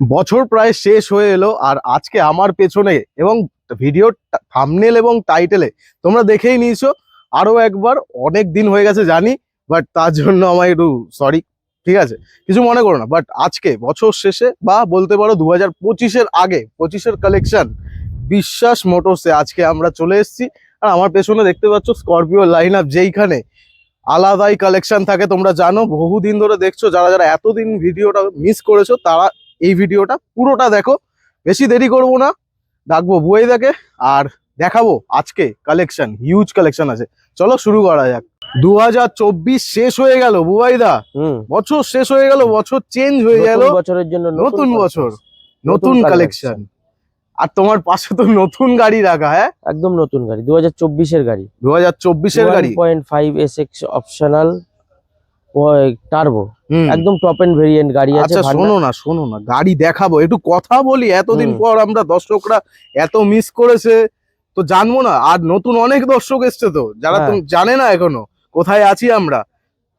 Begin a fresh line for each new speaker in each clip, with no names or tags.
বছর প্রায় শেষ হয়ে এলো আর আজকে আমার পেছনে এবং ভিডিও থামনেল এবং টাইটেলে তোমরা দেখেই নিয়েছো। আরও একবার অনেক দিন হয়ে গেছে জানি বাট তার জন্য আমার একটু সরি ঠিক আছে? কিছু মনে করো না বাট আজকে বছর শেষে বা বলতে পারো দু হাজার পঁচিশের আগে, পঁচিশের কালেকশন বিশ্বাস মোটরসে আজকে আমরা চলে এসেছি। আর আমার পেছনে দেখতে পাচ্ছ স্করপিও লাইন আপ যেইখানে আলাদাই কালেকশন থাকে, তোমরা জানো, বহুদিন ধরে দেখছ, যারা যারা এতদিন ভিডিওটা মিস করেছ, তারা এই ভিডিওটা পুরোটা দেখো। বেশি দেরি করব না। ডাকবো বই দেখে আর দেখাবো আজকে কালেকশন হিউজ কালেকশন আছে। চলো শুরু করা যাক। দু হাজার চব্বিশ শেষ হয়ে গেল বুবাইদা
হুম।
বছর শেষ হয়ে গেল বছর চেঞ্জ হয়ে গেল।
বছরের জন্য
নতুন বছর নতুন কালেকশন আর তোমার পাশে তো নতুন গাড়ি রাখা হ্যাঁ?
একদম নতুন গাড়ি দু হাজার চব্বিশের গাড়ি।
দু হাজার চব্বিশের গাড়ি।
Point five S X optional turbo একদম টপ এন্ড ভেরিয়েন্ট গাড়ি আছে
আচ্ছা শোনো না শোনো না গাড়ি দেখাবো একটু কথা বলি এতদিন পর আমরা দর্শকরা এত মিস করেছে তো জানব না আর নতুন অনেক দর্শক এসছে তো যারা
হ্যাঁ।
তুমি জানে না এখনও কোথায় আছি আমরা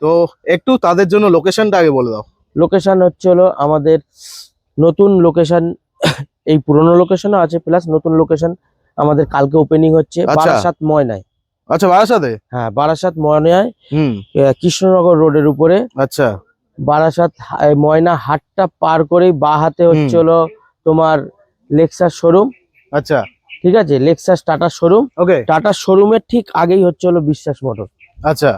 তো একটু তাদের জন্য লোকেশনটা আগে বলে দাও।
লোকেশন হচ্ছে হলো আমাদের নতুন লোকেশন এই পুরনো লোকেশনও আছে প্লাস নতুন লোকেশন আমাদের কালকে ওপেনিং হচ্ছে
আচ্ছা।
বারাসাত ময়নায়।
আচ্ছা বারাসাতে?
হ্যাঁ বারাসাত ময়নায় কৃষ্ণনগর রোডের উপরে।
আচ্ছা।
বারাসাত ময়না হাটটা পার করেই বা হাতে হচ্ছে হলো তোমার লেক্সাস শোরুম।
আচ্ছা।
ঠিক আছে? Lexus Tata showroom.
Okay.
Tata শোরুমের ঠিক আগেই হচ্ছে হলো বিশ্বাস মোটর।
আচ্ছা।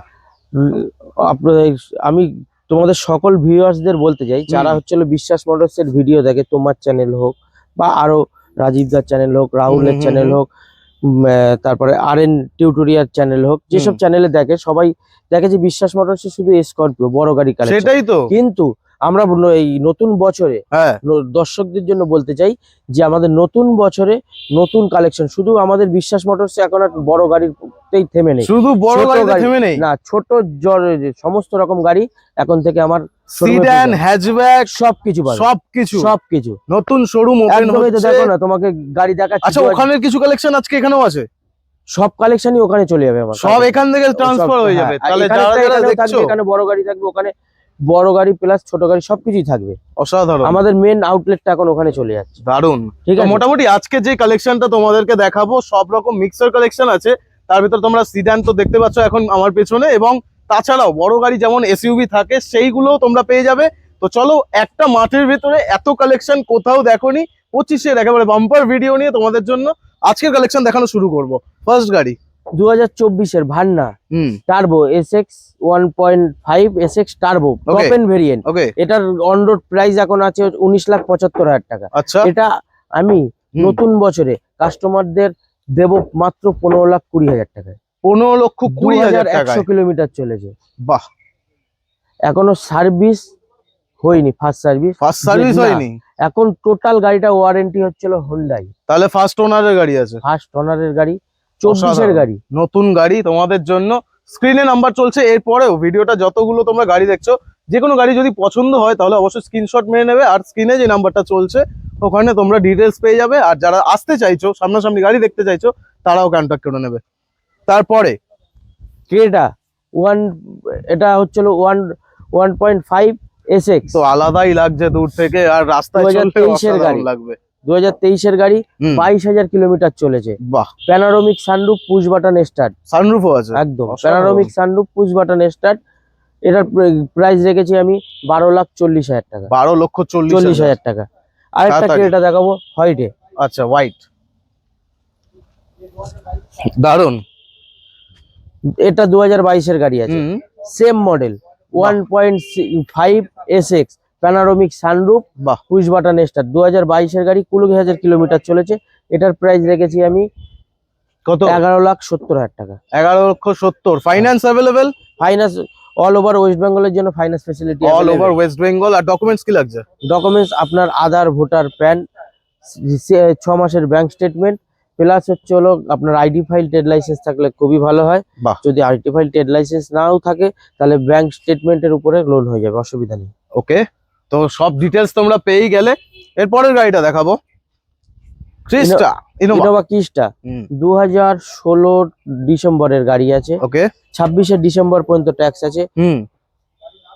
আমি তোমাদের সকল ভিউয়ার্সদের বলতে চাই যারা। হচ্ছে হলো বিশ্বাস মোটরস এর ভিডিও দেখে তোমার চ্যানেল হোক বা আরও রাজীব দার চ্যানেল হোক রাহুলের চ্যানেল হোক তারপরে আর এন টিউটোরিয়াল চ্যানেল হোক যেসব। চ্যানেলে দেখে সবাই দেখে যে বিশ্বাস মোটর শুধু স্করপিও বড় গাড়ি কালেকশন
সেটাই তো
কিন্তু আমরা এই নতুন বছরে
হ্যাঁ।
দর্শকদের জন্য বলতে চাই যে আমাদের নতুন বছরে নতুন কালেকশন শুধু আমাদের বিশ্বাস মোটরস এখন আর বড় গাড়িতেই থেমে নেই।
শুধু বড় গাড়িতে
গাড়ি।
থেমে নেই?
না ছোট জ্বর সমস্ত রকম গাড়ি এখন থেকে আমার
সিডান হ্যাচব্যাক
সবকিছু
সবকিছু।
সবকিছু।
নতুন শোরুম ওপেন হচ্ছে।
দেখো না তোমাকে গাড়ি দেখাচ্ছি
আচ্ছা ওখানের কিছু কালেকশন আজকে এখানেও আছে?
সব কালেকশনই ওখানে চলে যাবে আমার
সব এখান থেকে ট্রান্সফার হয়ে যাবে।
হ্যাঁ,
তাহলে যারা যারা দেখছ
এখানে বড় গাড়ি থাকবে ওখানে বড় গাড়ি প্লাস ছোট গাড়ি সবকিছুই থাকবে।
অসাধারণ।
আমাদের মেন আউটলেটটা এখন ওখানে চলে যাচ্ছে।
দারুণ
ঠিক আছে?
মোটামুটি আজকে যে কালেকশনটা তোমাদেরকে দেখাবো সব রকম মিক্সার কালেকশন আছে। তার ভিতর তোমরা সিডান তো দেখতে পাচ্ছ এখন আমার পেছনে এবং তাছাড়াও বড় গাড়ি যেমন এসইউভি থাকে সেইগুলোও তোমরা পেয়ে যাবে। তো চলো একটা মাঠের ভিতরে এত কালেকশন কোথাও দেখোনি পঁচিশের একেবারে বাম্পার ভিডিও নিয়ে তোমাদের জন্য আজকের কালেকশন দেখানো শুরু করব। ফার্স্ট গাড়ি।
দু হাজার চব্বিশের Verna turbo S X one point five S X turbo end variant এটার অন রোড প্রাইস এখন আছে উনিশ লাখ পঁচাত্তর হাজার টাকা।
আচ্ছা।
এটা আমি নতুন বছরে কাস্টমারদের দেব মাত্র পনেরো লাখ কুড়ি হাজার টাকায়।
পনেরো লক্ষ কুড়ি হাজার
একশো কিলোমিটার চলেছে।
বাহ।
এখনও সার্ভিস হয়নি ফার্স্ট সার্ভিস
ফার্স্ট সার্ভিস। হয়নি?
এখন টোটাল গাড়িটা ওয়ারেন্টি হচ্ছিল হোন্ডাই
তাহলে ফার্স্ট ওনারের গাড়ি আছে।
ফার্স্ট অনারের গাড়ি। চব্বিশের গাড়ি।
নতুন গাড়ি তোমাদের জন্য। স্ক্রিনে নাম্বার চলছে এরপরেও ভিডিওটা যতগুলো তোমরা গাড়ি দেখছ যে কোনো গাড়ি যদি পছন্দ হয় তাহলে অবশ্যই স্ক্রিনশট মেরে নেবে। আর স্ক্রিনে যে নাম্বারটা চলছে ওখানে তোমরা ডিটেলস পেয়ে যাবে। আর যারা আসতে চাইছো সামনাসামনি গাড়ি দেখতে চাইছো তারাও কন্ট্যাক্ট করে নেবে। তারপরে
ক্রেটা ওয়ান এটা হচ্ছিল one one point five S
তো আলাদাই লাগছে দূর থেকে আর রাস্তায় চললে
2023 এর
অসাধারণ
গাড়ি।
লাগবে।
দু হাজার তেইশের গাড়ি বাইশ হাজার কিলোমিটার চলেছে।
বাহ।
Panoramic sunroof push button start
সানরুফও আছে।
একদম। Panoramic sunroof push button start এটার প্রাইস রেখেছি আমি বারো লাখ চল্লিশ হাজার টাকা।
বারো লক্ষ চল্লিশ হাজার।
টাকা। আরেকটা। ক্রেটা দেখাবো হোয়াইটে।
আচ্ছা হোয়াইট দারুণ
এটা দু হাজার বাইশের গাড়ি আছে। Same model one point five S X panoramic sunroof
বা
পুশ বাটন স্টার্ট দু হাজার বাইশের গাড়ি কুড়ি হাজার কিলোমিটার চলেছে। এটার প্রাইস রেখেছি আমি
কত?
এগারো লাখ সত্তর হাজার টাকা।
এগারো লক্ষ সত্তর। Finance available
finance all over West বেঙ্গলের জন্য finance facility
all over West Bengal আর ডকুমেন্টস কি লাগছে?
ডকুমেন্টস আপনার আধার ভোটার প্যান ছ মাসের ব্যাংক স্টেটমেন্ট প্লাস হচ্ছে হলো আপনার আইডি ফাইল ট্রেড লাইসেন্স থাকলে খুবই ভালো হয়। যদি আইডি ফাইল ট্রেড লাইসেন্স নাও থাকে তাহলে ব্যাংক স্টেটমেন্টের উপরে লোন হয়ে যাবে অসুবিধা নেই।
ওকে তো সব ডিটেলস তোমরা পেয়েই গেলে এরপরের গাড়িটা দেখাবো। ক্রিস্টা ইনোভা
কিস্টা দু হাজার ষোলো ডিসেম্বরের গাড়ি আছে।
ওকে
ছাব্বিশে ডিসেম্বর পর্যন্ত ট্যাক্স আছে।
হুম।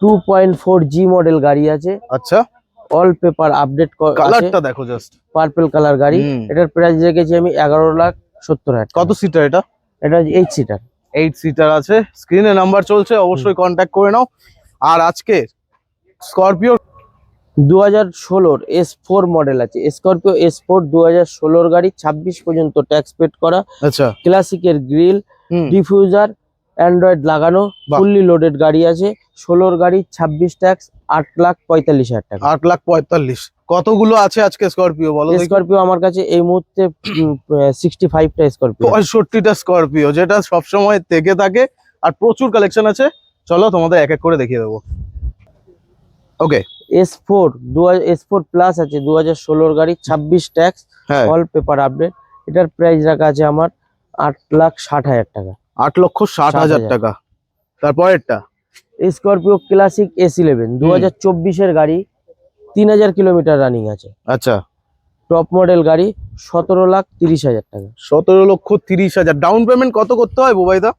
Two point four G model গাড়ি আছে।
আচ্ছা।
অল পেপার আপডেট আছে।
কালারটা দেখো জাস্ট
পার্পল কালার গাড়ি। এটার প্রাইস রেখেছি আমি এগারো লাখ সত্তর হাজার
কত সিটার এটা?
এটা এইট সিটার
এইট সিটার আছে। স্ক্রিনে নাম্বার চলছে অবশ্যই কন্ট্যাক্ট করে নাও। আর আজকে স্করপিও
দু হাজার ষোলোর এস ফোর মডেল আছে। স্করপিও এস ফোর দু হাজার ষোলোর গাড়ি ছাব্বিশ পর্যন্ত ট্যাক্স পেড করা।
আচ্ছা।
ক্লাসিকের গ্রিল ডিফিউজার অ্যান্ড্রয়েড লাগানো। ফুললি লোডেড গাড়ি আছে। ষোলোর গাড়ি ছাব্বিশ ট্যাক্স আট লাখ পঁয়তাল্লিশ হাজার টাকা।
আট লাখ পঁয়তাল্লিশ। কতগুলো আছে আজকে স্করপিও বলো?
স্করপিও আমার কাছে এই মুহূর্তে সিক্সটি ফাইভটা স্করপিও
পঁয়ষট্টিটা স্করপিও যেটা সবসময় থেকে থাকে। আর প্রচুর কালেকশন আছে। চলো তোমাদের এক এক করে দেখিয়ে দেবো। ওকে
এস ফোর দু এস ফোর প্লাস আছে দু হাজার ষোলোর গাড়ি ছাব্বিশ ট্যাক্স অল পেপার আপডেট এটার প্রাইস রাখা আছে আমার আট লাখ ষাট হাজার টাকা।
আট লক্ষ ষাট হাজার
হাজার।
টাকা। তারপরেরটা?
স্করপিও ক্লাসিক এস ইলেভেন দু হাজার চব্বিশের গাড়ি তিন হাজার কিলোমিটার রানিং আছে।
আচ্ছা।
টপ মডেল গাড়ি সতেরো লাখ তিরিশ হাজার টাকা।
সতেরো লক্ষ তিরিশ হাজার। ডাউন পেমেন্ট কত করতে হয় বোবাইদা?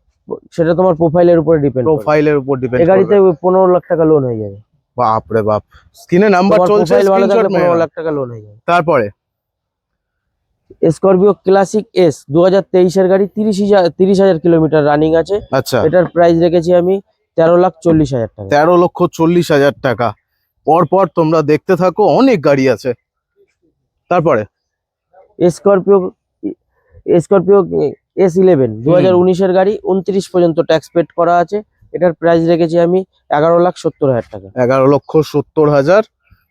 সেটা তোমার প্রোফাইলের উপরে ডিপেন্ড
প্রোফাইলের উপর ডিপেন্ড
এই গাড়িতে পনেরো লাখ টাকা লোন হয়ে যাবে।
বাপ। রে বাপ স্ক্রিনে নাম্বার চলছে
থাকলে
মেরে
পনেরো
নাও।
লাখ টাকা লোন হয়ে যাবে।
তারপরে?
স্করপিও ক্লাসিক এস দু হাজার তেইশের গাড়ি তিরিশ হাজার তিরিশ হাজার কিলোমিটার রানিং আছে।
আচ্ছা।
এটার প্রাইস রেখেছি আমি তেরো লাখ চল্লিশ হাজার টাকা।
তেরো লক্ষ চল্লিশ হাজার টাকা। পর পর তোমরা দেখতে থাকো অনেক গাড়ি আছে। তারপরে?
স্করপিও স্করপিও এস ইলেভেন দু হাজার উনিশের গাড়ি উনত্রিশ পর্যন্ত ট্যাক্স পেড করা আছে। এটার প্রাইস রেখেছি আমি এগারো লাখ সত্তর হাজার টাকা।
এগারো লক্ষ সত্তর হাজার।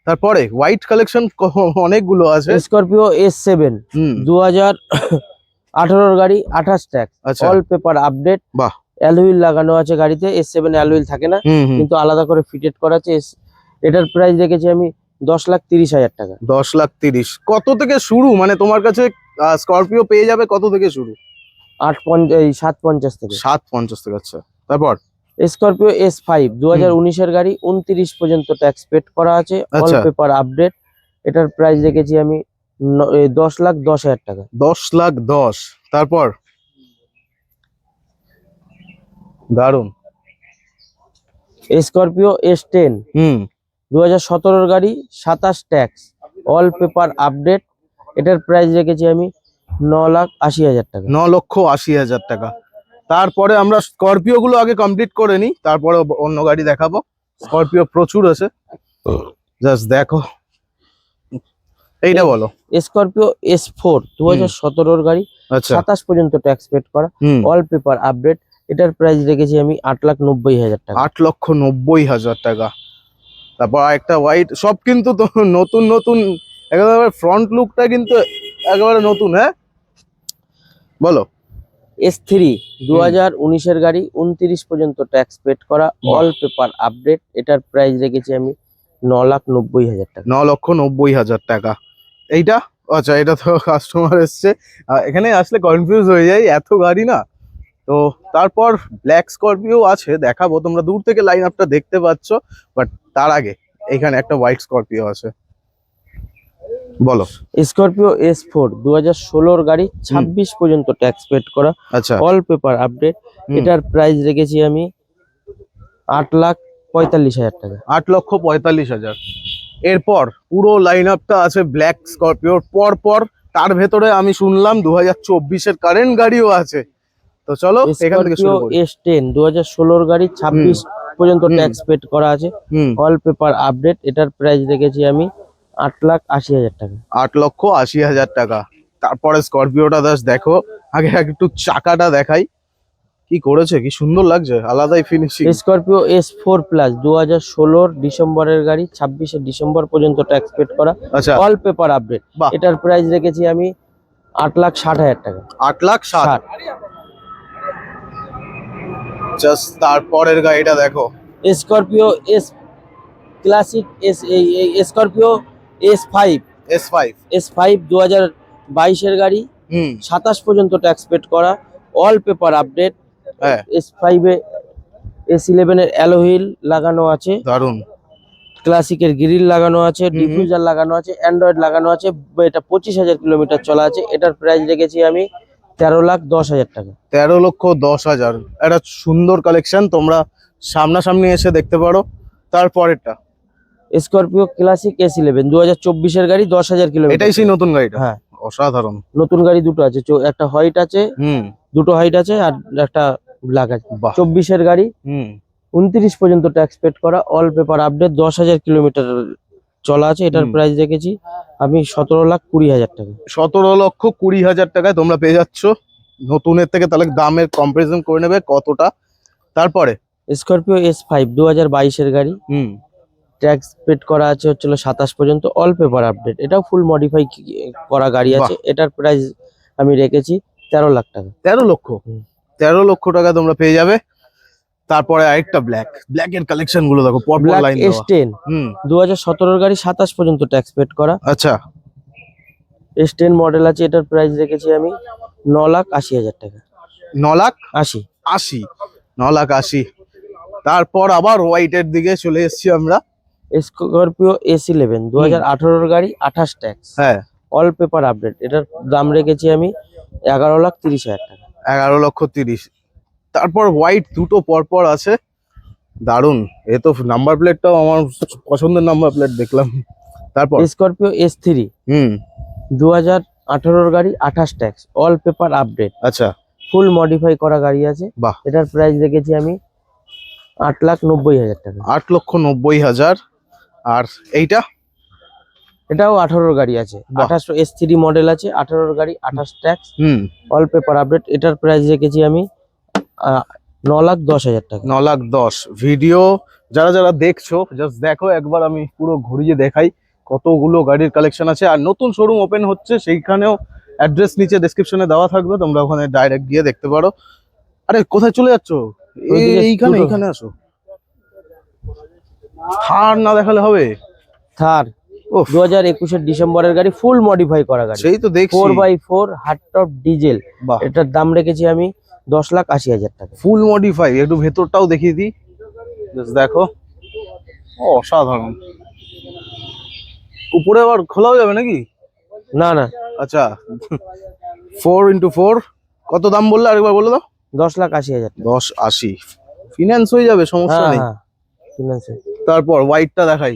তারপরে হোয়াইট কালেকশন অনেকগুলো আছে।
স্করপিও এস সেভেন দু হাজার আঠারোর গাড়ি আঠাশ ট্যাক্স
আচ্ছা।
অল পেপার আপডেট
বাহ।
অ্যালহুইল লাগানো আছে গাড়িতে এস সেভেন অ্যালহুইল থাকে না। কিন্তু আলাদা করে ফিটেড করা আছে। এটার প্রাইস রেখেছি আমি দশ লাখ তিরিশ হাজার টাকা।
দশ লাখ তিরিশ। কত থেকে শুরু? মানে তোমার কাছে স্করপিও পেয়ে যাবে কত থেকে শুরু?
আট পঞ্চাশ সাত পঞ্চাশ থেকে।
সাত পঞ্চাশ থেকে আচ্ছা। তারপর?
স্করপিও এস ফাইভ দু হাজার উনিশের গাড়ি উনত্রিশ পর্যন্ত ট্যাক্স পেড করা আছে অল। পেপার আপডেট এটার প্রাইস রেখেছি আমি দশ লাখ দশ হাজার টাকা।
দশ লাখ দশ। তারপর? দারুণ
স্করপিও এস টেন
হুম।
দু হাজার সতেরোর গাড়ি সাতাশ ট্যাক্স অল পেপার আপডেট এটার প্রাইস রেখেছি আমি ন লাখ আশি হাজার টাকা।
ন লক্ষ আশি হাজার টাকা। তারপরে আমরা স্করপিও গুলো আগে কমপ্লিট করে নিই তারপরে অন্য গাড়ি দেখাবো। স্করপিও প্রচুর আছে। জাস্ট দেখো। এইটা বলো।
স্করপিও এস ফোর দু হাজার সতেরোর গাড়ি
আচ্ছা।
সাতাশ পর্যন্ত ট্যাক্স পেড করা অল পেপার আপডেট এটার প্রাইস রেখেছি আমি আট লাখ নব্বই হাজার টাকা।
আট লক্ষ নব্বই হাজার টাকা। তারপর একটা হোয়াইট সব কিন্তু নতুন নতুন একেবারে ফ্রন্ট লুকটা কিন্তু একেবারে নতুন হ্যাঁ? বলো।
এস থ্রি দু হাজার উনিশের গাড়ি উনত্রিশ পর্যন্ত ট্যাক্স পেড করা অল পেপার আপডেট এটার প্রাইস রেখেছি আমি ন লাখ নব্বই হাজার টাকা।
ন লক্ষ নব্বই হাজার টাকা। এইটা? আচ্ছা এটা তো কাস্টমার এসছে। এখানে আসলে কনফিউজ হয়ে যায় এত গাড়ি না। তো তারপর ব্ল্যাক স্করপিও আছে দেখাবো। তোমরা দূর থেকে লাইন আপটা দেখতে পাচ্ছ বাট তার আগে এখানে একটা হোয়াইট স্করপিও আছে। বলো।
স্করপিও এস ফোর দু হাজার ষোলোর গাড়ি ছাব্বিশ পর্যন্ত ট্যাক্স পেড করা
আচ্ছা।
অল পেপার আপডেট এটার প্রাইস রেখেছি আমি আট লাখ পঁয়তাল্লিশ হাজার টাকা।
আট লক্ষ পঁয়তাল্লিশ হাজার। এরপর পুরো লাইন আপটা আছে ব্ল্যাক স্করপিওর পর পর তার ভেতরে আমি শুনলাম দু হাজার চব্বিশের কারেন্ট গাড়িও আছে। তো চলো এখান থেকে শুরু করি।
এস টেন দু হাজার ষোলোর গাড়ি ছাব্বিশ পর্যন্ত। ট্যাক্স পেড করা আছে। অল পেপার আপডেট এটার প্রাইস রেখেছি আমি আট লাখ আশি হাজার টাকা।
আট লক্ষ আশি হাজার টাকা। তারপরে স্করপিওটা দাস দেখো আগে একটু চাকাটা দেখাই। কি করেছে? কি সুন্দর লাগছে আলাদাই finishing
Scorpio S four plus দু হাজার ষোলোর ডিসেম্বরের গাড়ি ছাব্বিশে ডিসেম্বর পর্যন্ত ট্যাক্স পেড করা।
আচ্ছা।
All paper update. এটার প্রাইস রেখেছি আমি আট লাখ ষাট হাজার টাকা।
আট লাখ
ষাট।
জাস্ট তারপরের গাড়িটা দেখো।
স্করপিও এস ক্লাসিক এস এই Scorpio S five
S five
S five দু হাজার বাইশের গাড়ি।
হুম।
সাতাশ পর্যন্ত ট্যাক্স পেড করা। অল পেপার আপডেট
হ্যাঁ।
এস ফাইভে এস ইলেভেনের অ্যালোহিল লাগানো আছে।
দারুণ
ক্লাসিকের গ্রিল লাগানো আছে। ডিফিউজার লাগানো আছে অ্যান্ড্রয়েড লাগানো আছে এটা পঁচিশ হাজার কিলোমিটার চলা আছে। এটার প্রাইস রেখেছি আমি তেরো লাখ দশ হাজার টাকা।
তেরো লক্ষ দশ হাজার। একটা সুন্দর কালেকশন তোমরা সামনাসামনি এসে দেখতে পারো। তারপরেরটা।
স্করপিও ক্লাসিক এস ইলেভেন দু হাজার চব্বিশের গাড়ি দশ হাজার কিলোমিটার
এটাই সেই নতুন গাড়িটা?
হ্যাঁ।
অসাধারণ।
নতুন গাড়ি দুটো আছে একটা হোয়াইট আছে
হুম।
দুটো হোয়াইট আছে আর একটা ব্ল্যাক আছে। চব্বিশের গাড়ি
হুম।
উনত্রিশ পর্যন্ত ট্যাক্স পেড করা অল পেপার আপডেট দশ হাজার কিলোমিটার চলা আছে এটার। প্রাইস রেখেছি আমি সতেরো লাখ কুড়ি হাজার টাকা।
সতেরো লক্ষ কুড়ি হাজার টাকায় তোমরা পেয়ে যাচ্ছ। নতুনের থেকে তাহলে দামের কম্পারিজন করে নেবে কতটা। তারপরে?
স্করপিও এস ফাইভ দু হাজার বাইশের গাড়ি।
হুম।
ট্যাক্স পেড করা আছে হচ্ছিল সাতাশ পর্যন্ত অল পেপার আপডেট এটাও ফুল মডিফাই করা গাড়ি আছে। এটার প্রাইস আমি রেখেছি তেরো লাখ টাকা।
তেরো লক্ষ? তেরো লক্ষ টাকা তোমরা পেয়ে যাবে। তারপরে আরেকটা ব্ল্যাক ব্ল্যাক এর কালেকশনগুলো দেখো পরপর লাইন
এস টেন দু হাজার সতেরোর গাড়ি সাতাশ পর্যন্ত ট্যাক্স পেড করা।
আচ্ছা।
এস টেন মডেল আছে এটার প্রাইস রেখেছি আমি ন লাখ আশি হাজার টাকা।
ন লাখ
আশি।
আশি। ন লাখ আশি। তারপর আবার হোয়াইটের দিকে চলে এসেছি আমরা।
স্করপিও এস ইলেভেন দু হাজার আঠারোর গাড়ি আঠাশ ট্যাক্স
হ্যাঁ।
অল পেপার আপডেট এটার দাম রেখেছি আমি এগারো লাখ তিরিশ হাজার টাকা।
এগারো লক্ষ তিরিশ। তারপর হোয়াইট দুটো পরপর আছে। দারুণ এ তো নাম্বার প্লেটটাও আমার পছন্দের নাম্বার প্লেট দেখলাম। তারপর?
স্করপিও এস থ্রি
হুম।
দু হাজার আঠারোর গাড়ি আঠাশ ট্যাক্স অল পেপার আপডেট
আচ্ছা।
ফুল মডিফাই করা গাড়ি আছে।
বাহ।
এটার প্রাইস রেখেছি আমি আট লাখ নব্বই হাজার টাকা।
আট লক্ষ নব্বই হাজার। আর এইটা?
এটাও আঠারোর গাড়ি আছে। আঠাশ এস থ্রি মডেল আছে আঠারোর গাড়ি আঠাশ ট্যাক্স
হুম।
অল পেপার আপডেট এটার প্রাইস রেখেছি আমি ন লাখ দশ হাজার টাকা।
ন লাখ দশ। ভিডিও যারা যারা দেখছ জাস্ট দেখো একবার আমি পুরো ঘুরিয়ে দেখাই কতগুলো গাড়ির কালেকশন আছে। আর নতুন শোরুম ওপেন হচ্ছে সেইখানেও অ্যাড্রেস নিচে ডেসক্রিপশনে দেওয়া থাকবে তোমরা ওখানে ডাইরেক্ট গিয়ে দেখতে পারো। আরে কোথায় চলে যাচ্ছ? এই- এইখানে এইখানে আসো। থার না দেখালে হবে?
থার দু হাজার একুশের ডিসেম্বরের গাড়ি ফুল মডিফাই করা গাড়ি।
সেই তো দেখছি।
Four by four hard top diesel এটার দাম রেখেছি আমি দশ লাখ আশি হাজার টাকা।
ফুল মডিফাই একটু ভেতরটাও দেখিয়ে দিই। দেখো। অসাধারণ। উপরে আবার খোলাও যাবে নাকি?
না না।
আচ্ছা। ফোর ইন্টু ফোর কত দাম বললে আরেকবার বলে দাও?
দশ লাখ আশি হাজার
দশ আশি। ফিনান্স হয়ে যাবে সমস্যা
হ্যাঁ
নেই।
হ্যাঁ। Finance এ।
তারপর হোয়াইটটা দেখাই।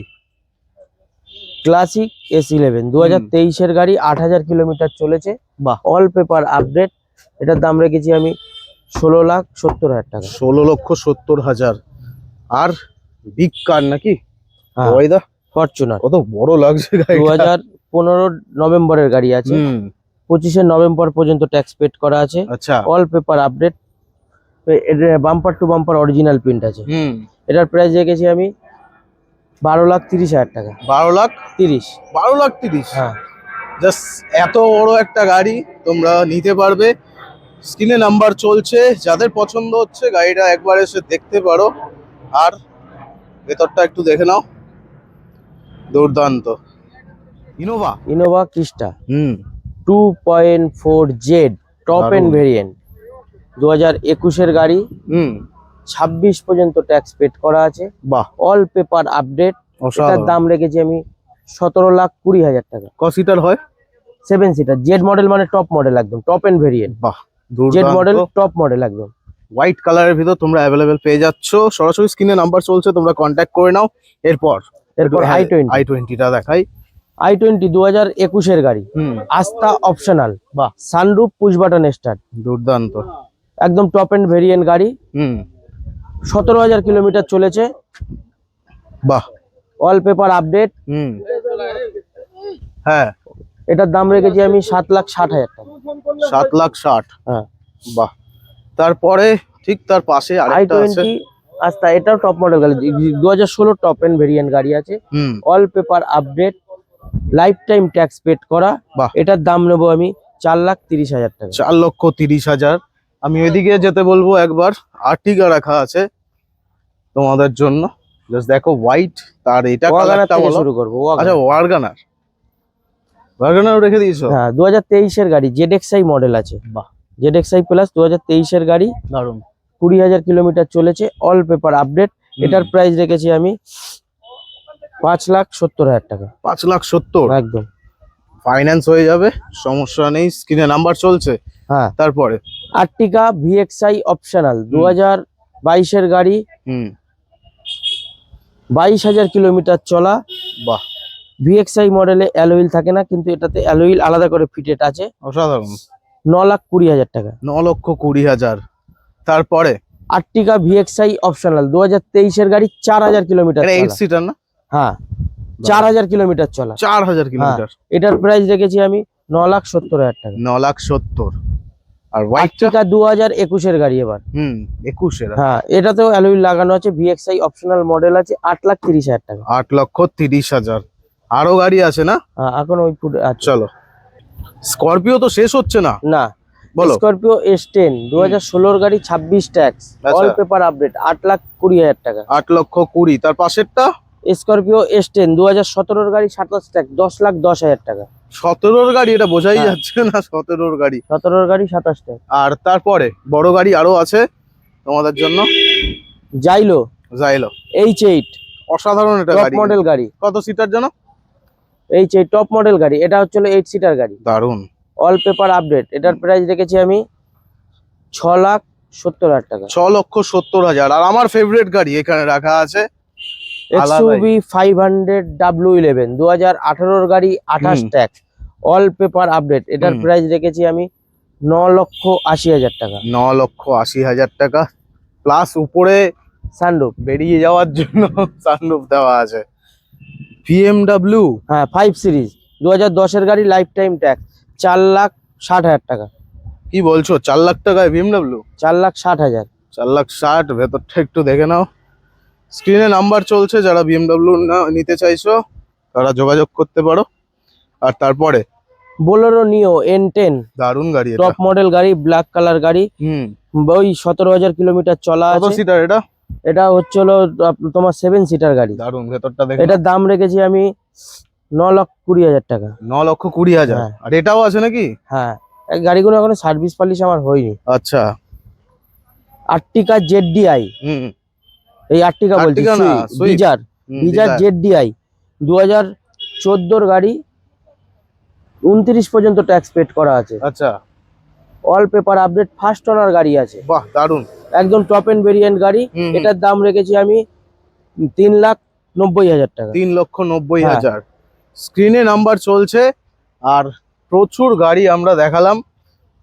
ক্লাসিক এস ইলেভেন দু হাজার তেইশের গাড়ি আট হাজার কিলোমিটার চলেছে।
বা
অল পেপার আপডেট এটার দাম রেখেছি আমি ষোলো লাখ সত্তর হাজার টাকা।
ষোলো লক্ষ সত্তর হাজার। আর বিগ কার নাকি?
হ্যাঁ।
ওয়াইদা
ফরচুনার
কত বড় লাগছে
দু হাজার পনেরো নভেম্বরের গাড়ি আছে। পঁচিশে নভেম্বর পর্যন্ত ট্যাক্স পেড করা আছে।
আচ্ছা।
All paper update bumper to bumper original print আছে।
হুম।
এটার প্রাইস রেখেছি আমি বারো লাখ তিরিশ হাজার টাকা।
বারো লাখ
তিরিশ।
বারো লাখ তিরিশ?
হ্যাঁ।
জাস্ট এত বড় একটা গাড়ি তোমরা নিতে পারবে। স্ক্রিনে নাম্বার চলছে যাদের পছন্দ হচ্ছে গাড়িটা একবার এসে দেখতে পারো। আর ভেতরটা একটু দেখে নাও। দুর্দান্ত। ইনোভা
ইনোভা ক্রিস্টা
হুম।
Two point four Z top end variant দু হাজার একুশের গাড়ি।
হুম।
ছাব্বিশ পর্যন্ত ট্যাক্স পেড করা আছে।
বাহ।
অল পেপার আপডেট এটার দাম রেখেছি আমি সতেরো লাখ কুড়ি হাজার টাকা।
ক সিটার হয়?
সেভেন সিটার জেড মডেল মানে টপ মডেল একদম টপ এন্ড ভেরিয়েন্ট
বাহ
জেড মডেল টপ মডেল একদম।
হোয়াইট কালারের ভিতর তোমরা অ্যাভেলেবেল পেয়ে যাচ্ছ। সরাসরি স্ক্রিনে নাম্বার চলছে তোমরা কন্ট্যাক্ট করে নাও। এরপর
এরপর আই টোয়েন্টি
আই টোয়েন্টিটা দেখাই।
আই টোয়েন্টি দু হাজার একুশের গাড়ি। আস্থা অপশনাল
বাহ।
সানরুফ পুশ বাটন স্টার্ট
দুর্দান্ত।
একদম টপ এন্ড ভেরিয়েন্ট গাড়ি।
হুম।
সতেরো হাজার কিলোমিটার চলেছে।
বাহ।
অল পেপার আপডেট
হুম। হ্যাঁ।
এটার দাম রেখেছি আমি সাত লাখ ষাট হাজার টাকা।
সাত লাখ ষাট।
হ্যাঁ।
বাহ। তারপরে ঠিক তার পাশে আরেকটা আছে।
আস্থা এটাও টপ মডেল গাড়ি। দু হাজার ষোলো টপ এন্ড ভেরিয়েন্ট গাড়ি আছে।
হুম।
All paper update lifetime tax paid করা।
বাহ।
এটার দাম নেব আমি চার লাখ তিরিশ হাজার টাকা।
চার লক্ষ তিরিশ হাজার। আমি ওইদিকে যেতে বলব একবার। আর্টিকা রাখা আছে তোমাদের জন্য। জাস্ট দেখো হোয়াইট তার এটা কালারটা
শুরু করব
আচ্ছা ওয়ার্গানার ওয়ার্গানার রেখে দিয়েছ?
হ্যাঁ দু হাজার তেইশের গাড়ি জেড এক্সআই মডেল আছে।
বাহ।
জেড এক্সআই প্লাস দু হাজার তেইশের গাড়ি।
দারুণ
কুড়ি হাজার কিলোমিটার চলেছে অল পেপার আপডেট এটার প্রাইস রেখেছি আমি পাঁচ লাখ সত্তর হাজার টাকা।
পাঁচ লাখ সত্তর।
একদম।
ফাইন্যান্স হয়ে যাবে সমস্যা নেই স্ক্রিনে নাম্বার চলছে
হ্যাঁ।
তারপরে।
আর্টিকা ভিএক্সআই অপশনাল দু হাজার বাইশের গাড়ি
হুম।
বাইশ হাজার কিলোমিটার চলা।
বাহ।
ভিএক্সআই মডেলে অ্যালোইল থাকে না কিন্তু এটাতে অ্যালোইল আলাদা করে ফিটেড আছে।
অসাধারণ।
ন লাখ কুড়ি হাজার টাকা।
ন লক্ষ কুড়ি হাজার। তারপরে?
আর্টিকা ভিএক্সআই অপশনাল দু হাজার তেইশের গাড়ি চার হাজার কিলোমিটার
এইট সিটার না?
হ্যাঁ। চার হাজার কিলোমিটার চলা।
চার হাজার কিলোমিটার।
এটার প্রাইস রেখেছি আমি ন লাখ সত্তর হাজার টাকা।
ন লাখ সত্তর। আর
আর্টিকা দু হাজার একুশের গাড়ি এবার।
হুম একুশের।
হ্যাঁ এটাতেও অ্যালোইল লাগানো আছে ভিএক্সআই অপশনাল মডেল আছে আট লাখ তিরিশ হাজার টাকা।
আট লক্ষ তিরিশ হাজার। আরও গাড়ি আছে না?
হ্যাঁ এখন ওই ফুট
চলো। স্করপিও তো শেষ হচ্ছে না?
না
বলো।
স্করপিও এস টেন দু হাজার ষোলোর গাড়ি ছাব্বিশ ট্যাক্স। অল পেপার আপডেট আট লাখ কুড়ি হাজার টাকা।
আট লক্ষ কুড়ি। তার পাশেরটা?
স্করপিও এস টেন দু হাজার সতেরোর গাড়ি সাতাশ ট্যাক্স দশ লাখ দশ হাজার টাকা।
সতেরোর গাড়ি এটা বোঝাই
হ্যাঁ।
যাচ্ছে না সতেরোর গাড়ি।
সতেরোর গাড়ি সাতাশ ট্যাক্স
আর তারপরে বড় গাড়ি আরও আছে তোমাদের জন্য।
জাইলো
যাইলো
এইচ এইট
অসাধারণ এটা গাড়ি।
মডেল গাড়ি।
কত সিটার জন্য
এইচ এইট টপ মডেল গাড়ি। এটা হচ্ছে এইট সিটার গাড়ি।
দারুণ
অল পেপার আপডেট এটার প্রাইস রেখেছি আমি ছ লাখ সত্তর হাজার টাকা।
ছ লক্ষ সত্তর হাজার। আর আমার ফেভারিট গাড়ি এখানে রাখা আছে।
XUV five hundred W eleven দু হাজার আঠারোর গাড়ি আঠাশ ট্যাক্স অল পেপার আপডেট এটার। প্রাইস রেখেছি আমি ন লক্ষ আশি হাজার টাকা।
ন লক্ষ আশি হাজার টাকা। প্লাস উপরে
সানরুফ
বেরিয়ে যাওয়ার জন্য সানরুফ দেওয়া আছে। বিএমডাব্লিউ
হ্যাঁ ফাইভ সিরিজ দু হাজার দশের গাড়ি লাইফ টাইম ট্যাক্স চার লাখ ষাট হাজার টাকা।
কি বলছো? চার লাখ টাকায় বিএমডাব্লিউ
চার লাখ ষাট হাজার।
চার লাখ ষাট ভেতরটা একটু দেখে নাও। স্ক্রিনে নাম্বার চলছে যারা বিএমডাব্লিউ না নিতে চাইছো তারা যোগাযোগ করতে পারো। আর তারপরে?
বোলেরো নিও এন টেন
দারুণ গাড়ি
টপ মডেল গাড়ি ব্ল্যাক কালার গাড়ি।
হুম।
ওই সতেরো হাজার কিলোমিটার চলা
কত
আছে।
সিটার এটা?
এটা হচ্ছে হলো তোমার সেভেন সিটার গাড়ি।
দারুণ ভেতরটা দেখে।
এটার দাম রেখেছি আমি ন লক্ষ কুড়ি হাজার টাকা।
ন লক্ষ কুড়ি হাজার।
হ্যাঁ।
আর এটাও আছে নাকি?
হ্যাঁ। গাড়িগুলো এখনও সার্ভিস পালিশ আমার হয়নি।
আচ্ছা।
আর্টিকা জেড ডিআই
হুম।
এই আর্টিকা বলছি। ডিজার ডিজার জেড ডিআই দু হাজার চোদ্দোর গাড়ি উনত্রিশ পর্যন্ত ট্যাক্স পেড করা আছে।
আচ্ছা।
All paper update first owner গাড়ি আছে।
বাহ দারুণ
একদম টপ এন্ড ভেরিয়েন্ট গাড়ি। এটার দাম রেখেছি আমি তিন লাখ নব্বই হাজার টাকা।
তিন লক্ষ নব্বই
হ্যাঁ।
হাজার। স্ক্রিনে নাম্বার চলছে আর প্রচুর গাড়ি আমরা দেখালাম।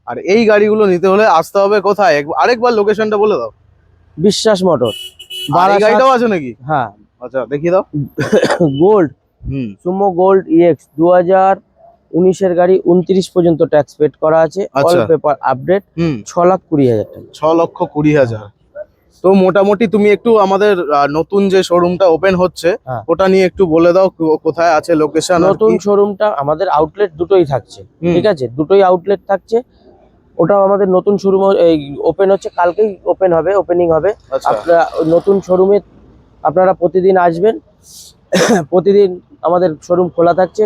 আর এই গাড়িগুলো নিতে হলে আসতে হবে কোথায়? আরেকবার লোকেশনটা বলে দাও।
বিশ্বাস মোটর।
এই গাড়িটাও আছে নাকি?
হ্যাঁ।
আচ্ছা দেখিয়ে দাও।
গোল্ড
হুম।
সুমো গোল্ড ইএক্স দু হাজার উনিশের গাড়ি উনত্রিশ পর্যন্ত ট্যাক্স পেড করা আছে। অল। পেপার আপডেট
হুম।
ছ লাখ কুড়ি হাজার টাকা।
ছ লক্ষ কুড়ি হাজার। তো মোটামুটি তুমি একটু আমাদের নতুন যে শোরুমটা ওপেন হচ্ছে
হ্যাঁ।
ওটা নিয়ে একটু বলে দাও কোথায় আছে লোকেশন
নতুন শোরুমটা আমাদের আউটলেট দুটোই থাকছে। ঠিক আছে? দুটোই আউটলেট থাকছে। ওটাও আমাদের নতুন শোরুম এই ওপেন হচ্ছে কালকেই ওপেন হবে ওপেনিং হবে।
আচ্ছা।
আপনারা নতুন শোরুমে আপনারা প্রতিদিন আসবেন প্রতিদিন আমাদের শোরুম খোলা থাকছে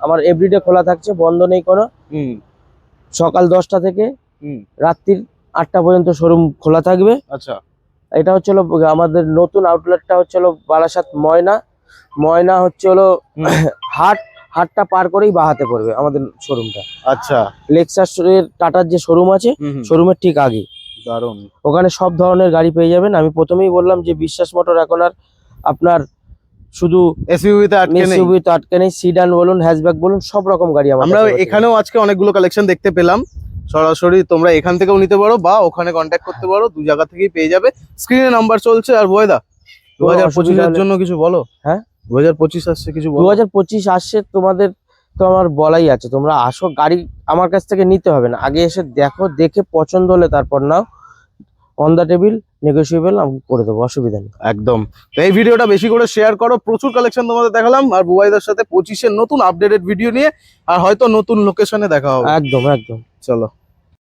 আমার এভরিডে খোলা থাকছে বন্ধ নেই কোনো।
হুম।
সকাল দশটা থেকে রাত্রির আটটা পর্যন্ত শোরুম খোলা থাকবে।
আচ্ছা।
এটা হচ্ছে হলো আমাদের নতুন আউটলেটটা হচ্ছে হলো বারাসাত ময়না। ময়না হচ্ছে হলো হাট হাটটা পার করেই বাহাতে পড়বে আমাদের শোরুমটা
আচ্ছা।
লেক্সাস এর টাটার যে শোরুম আছে শোরুমের ঠিক আগে।
দারুণ।
ওখানে সব ধরনের গাড়ি পেয়ে যাবেন। আমি প্রথমেই বললাম যে বিশ্বাস মোটর এখন আর আপনার শুধু
এসইউভিতে আটকে নেই।
এসইউভি তো আটকে নেই। সিডান বলুন হ্যাশব্যাক বলুন সব রকম গাড়ি আমার
আমরা এখানেও আজকে অনেকগুলো কালেকশন দেখতে পেলাম। সরাসরি তোমরা এখান থেকেও নিতে পারো বা ওখানে কন্ট্যাক্ট করতে পারো। দু জায়গা থেকেই পেয়ে যাবে। স্ক্রিনে নাম্বার চলছে। আর বয়দা দু হাজার পঁচিশের জন্য কিছু বলো?
হ্যাঁ?
দু হাজার পঁচিশ আসছে কিছু
দু হাজার পঁচিশ আসছে তোমাদের তো আমার বলাই আছে। তোমরা আসো গাড়ি আমার কাছ থেকে নিতে হবে না। আগে এসে দেখো দেখে পছন্দ হলে তারপর নাও। অন দ্য টেবিল নেগোসিয়েবল আমি করে দেবো অসুবিধা নেই।
একদম। এই ভিডিওটা বেশি করে শেয়ার করো। প্রচুর কালেকশন তোমাদের দেখালাম। আর বুবাইদার সাথে পঁচিশের নতুন আপডেটেড ভিডিও নিয়ে আর হয়তো নতুন লোকেশনে দেখা হবে।
একদম একদম।
চলো।